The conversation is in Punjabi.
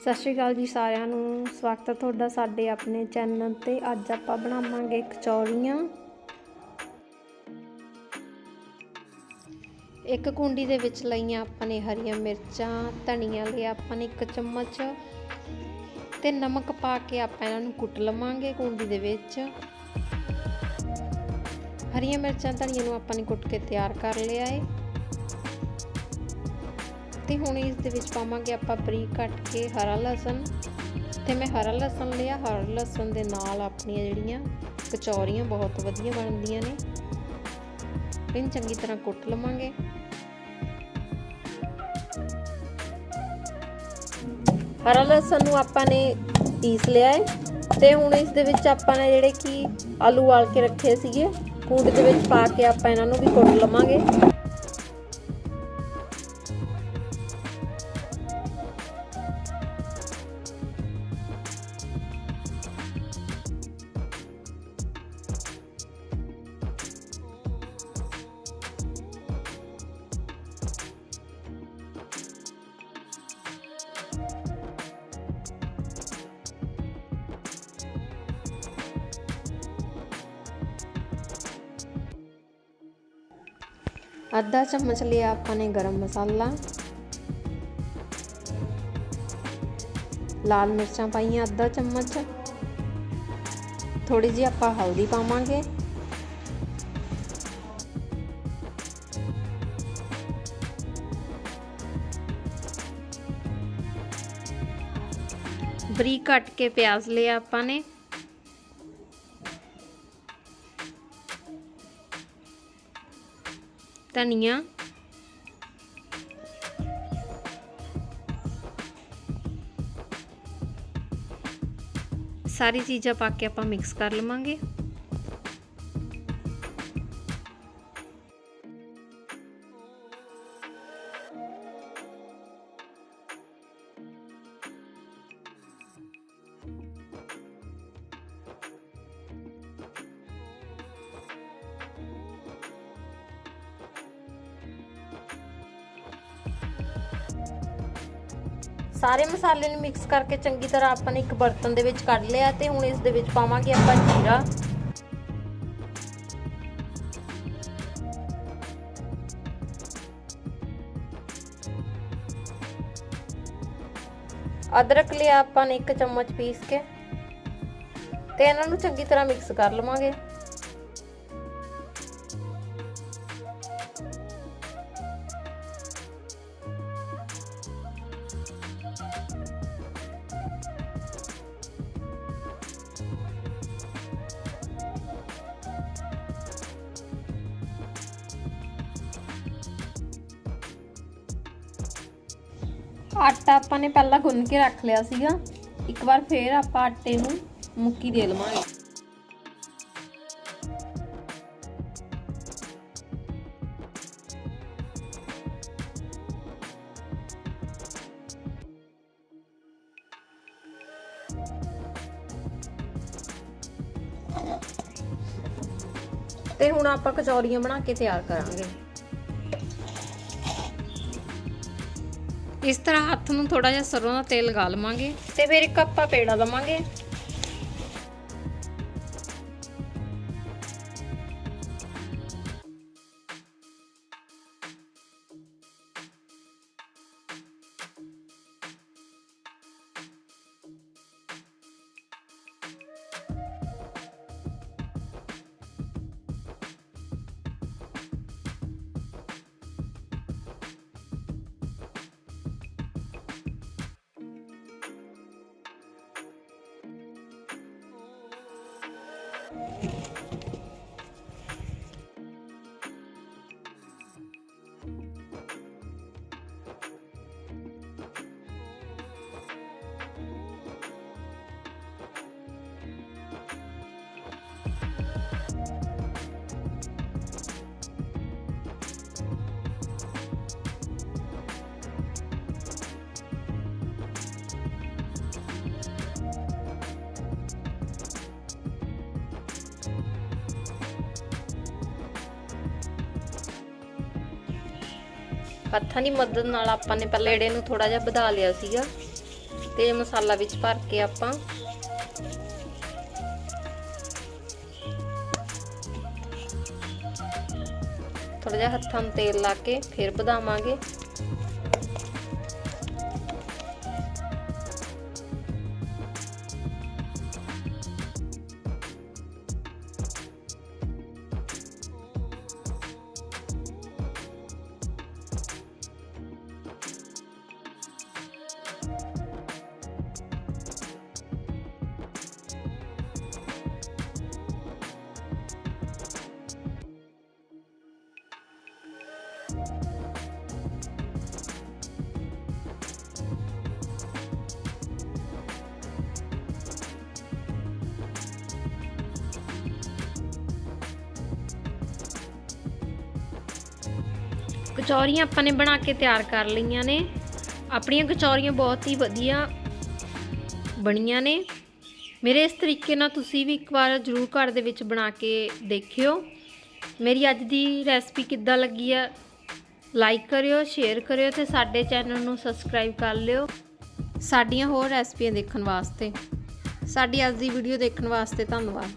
ਸਤਿ ਸ਼੍ਰੀ ਅਕਾਲ ਜੀ ਸਾਰਿਆਂ ਨੂੰ। ਸਵਾਗਤ ਹੈ ਤੁਹਾਡਾ ਸਾਡੇ ਆਪਣੇ ਚੈਨਲ ਤੇ। ਅੱਜ ਆਪਾਂ ਬਣਾਵਾਂਗੇ ਕਚੌਰੀਆਂ ਇੱਕ ਕੁੰਡੀ ਦੇ ਵਿੱਚ ਲਈਆਂ ਆਪਾਂ ਨੇ ਹਰੀਆਂ ਮਿਰਚਾਂ, ਧਨੀਆ ਲਿਆ ਆਪਾਂ ਨੇ ਇੱਕ ਚਮਚ। ਤੇ ਨਮਕ ਪਾ ਕੇ ਆਪਾਂ ਇਹਨਾਂ ਨੂੰ ਕੁੱਟ ਲਵਾਂਗੇ ਕੁੰਡੀ ਦੇ ਵਿੱਚ। ਹਰੀਆਂ ਮਿਰਚਾਂ, ਧਨੀਆ ਨੂੰ ਆਪਾਂ ਨੇ ਕੁੱਟ ਕੇ ਤਿਆਰ ਕਰ ਲਿਆ ਏ। ਤੇ ਹੁਣ ਇਸ ਦੇ ਵਿੱਚ ਪਾਵਾਂਗੇ ਆਪਾਂ ਬਰੀਕ ਕੱਟ ਕੇ ਹਰਾ ਲਸਣ। ਤੇ ਮੈਂ ਹਰਾ ਲਸਣ ਲਿਆ। ਹਰਾ ਲਸਣ ਦੇ ਨਾਲ ਆਪਣੀਆਂ ਜਿਹੜੀਆਂ ਕਚੌਰੀਆਂ ਬਹੁਤ ਵਧੀਆ ਬਣਦੀਆਂ ਨੇ। ਇਹਨੂੰ ਚੰਗੀ ਤਰ੍ਹਾਂ ਕੁੱਟ ਲਵਾਂਗੇ। ਹਰਾ ਲਸਣ ਨੂੰ ਆਪਾਂ ਨੇ ਪੀਸ ਲਿਆ ਹੈ ਤੇ ਹੁਣ ਇਸ ਦੇ ਵਿੱਚ ਆਪਾਂ ਨੇ ਜਿਹੜੇ ਕਿ ਆਲੂ ਵਾਲ ਕੇ ਰੱਖੇ ਸੀਗੇ ਕੂੜ ਦੇ ਵਿੱਚ ਪਾ ਕੇ ਆਪਾਂ ਇਹਨਾਂ ਨੂੰ ਵੀ ਕੁੱਟ ਲਵਾਂਗੇ। ਅੱਧਾ ਚਮਚ ਲਿਆ ਆਪਾਂ ਨੇ ਗਰਮ ਮਸਾਲਾ ਲਾਲ ਮਿਰਚਾਂ ਪਾਈਆਂ ਅੱਧਾ ਚਮਚ ਥੋੜੀ ਜਿਹੀ ਆਪਾਂ ਹਲਦੀ ਪਾਵਾਂਗੇ ਬਰੀਕ ਕੱਟ ਕੇ ਪਿਆਜ਼ ਲਿਆ ਆਪਾਂ ਨੇ ਧਨੀਆ। ਸਾਰੀ ਚੀਜ਼ਾਂ ਪਾ ਕੇ ਆਪਾਂ ਮਿਕਸ ਕਰ ਲਵਾਂਗੇ। ਸਾਰੇ ਮਸਾਲੇ ਨੂੰ ਮਿਕਸ ਕਰਕੇ ਚੰਗੀ ਤਰ੍ਹਾਂ ਆਪਾਂ ਨੇ ਇੱਕ ਬਰਤਨ ਦੇ ਵਿੱਚ ਕੱਢ ਲਿਆ ਤੇ ਹੁਣ ਇਸ ਦੇ ਵਿੱਚ ਪਾਵਾਂਗੇ ਆਪਾਂ ਜੀਰਾ। ਅਦਰਕ ਲਿਆ ਆਪਾਂ ਨੇ ਇੱਕ ਚਮਚ ਪੀਸ ਕੇ ਤੇ ਇਹਨਾਂ ਨੂੰ ਚੰਗੀ ਤਰ੍ਹਾਂ ਮਿਕਸ ਕਰ ਲਵਾਂਗੇ। ਆਟਾ ਆਪਾਂ ਨੇ ਪਹਿਲਾਂ ਗੁੰਨ ਕੇ ਰੱਖ ਲਿਆ ਸੀਗਾ। ਇੱਕ ਵਾਰ ਫੇਰ ਆਪਾਂ ਆਟੇ ਨੂੰ ਮੁੱਕੀ ਦੇ ਲਵਾਂਗੇ। ਤੇ ਹੁਣ ਆਪਾਂ ਕਚੌਰੀਆਂ ਬਣਾ ਕੇ ਤਿਆਰ ਕਰਾਂਗੇ। ਇਸ ਤਰ੍ਹਾਂ ਹੱਥ ਨੂੰ ਥੋੜਾ ਜਿਹਾ ਸਰੋਂ ਦਾ ਤੇਲ ਲਗਾ ਲਵਾਂਗੇ ਤੇ ਫਿਰ ਇੱਕ ਆਪਾਂ ਪੇੜਾ ਲਵਾਂਗੇ। ਹੱਥਾਂ ਦੀ ਮਦਦ ਨਾਲ ਆਪਾਂ ਨੇ ਪਹਿਲੇ ਏੜੇ ਨੂੰ ਥੋੜਾ ਜਿਹਾ ਵਧਾ ਲਿਆ ਸੀਗਾ ਤੇ ਮਸਾਲਾ ਵਿੱਚ ਭਰ ਕੇ ਆਪਾਂ ਥੋੜਾ ਜਿਹਾ ਹੱਥਾਂ ਨੂੰ ਤੇਲ ਲਾ ਕੇ ਫਿਰ ਵਧਾਵਾਂਗੇ। ਕਚੌਰੀਆਂ ਆਪਾਂ ਨੇ ਬਣਾ ਕੇ ਤਿਆਰ ਕਰ ਲਈਆਂ ਨੇ। ਆਪਣੀਆਂ ਕਚੌਰੀਆਂ ਬਹੁਤ ਹੀ ਵਧੀਆ ਬਣੀਆਂ ਨੇ। ਮੇਰੇ ਇਸ ਤਰੀਕੇ ਨਾਲ ਤੁਸੀਂ ਵੀ ਇੱਕ ਵਾਰ ਜ਼ਰੂਰ ਘਰ ਦੇ ਵਿੱਚ ਬਣਾ ਕੇ ਦੇਖਿਓ। ਮੇਰੀ ਅੱਜ ਦੀ ਰੈਸਪੀ ਕਿੱਦਾਂ ਲੱਗੀ ਆ, ਲਾਈਕ ਕਰਿਓ, ਸ਼ੇਅਰ ਕਰਿਓ ਤੇ ਸਾਡੇ ਚੈਨਲ ਨੂੰ ਸਬਸਕ੍ਰਾਈਬ ਕਰ ਲਿਓ। ਸਾਡੀਆਂ ਹੋਰ ਰੈਸਪੀਆਂ ਦੇਖਣ ਵਾਸਤੇ, ਸਾਡੀ ਅੱਜ ਦੀ ਵੀਡੀਓ ਦੇਖਣ ਵਾਸਤੇ ਧੰਨਵਾਦ।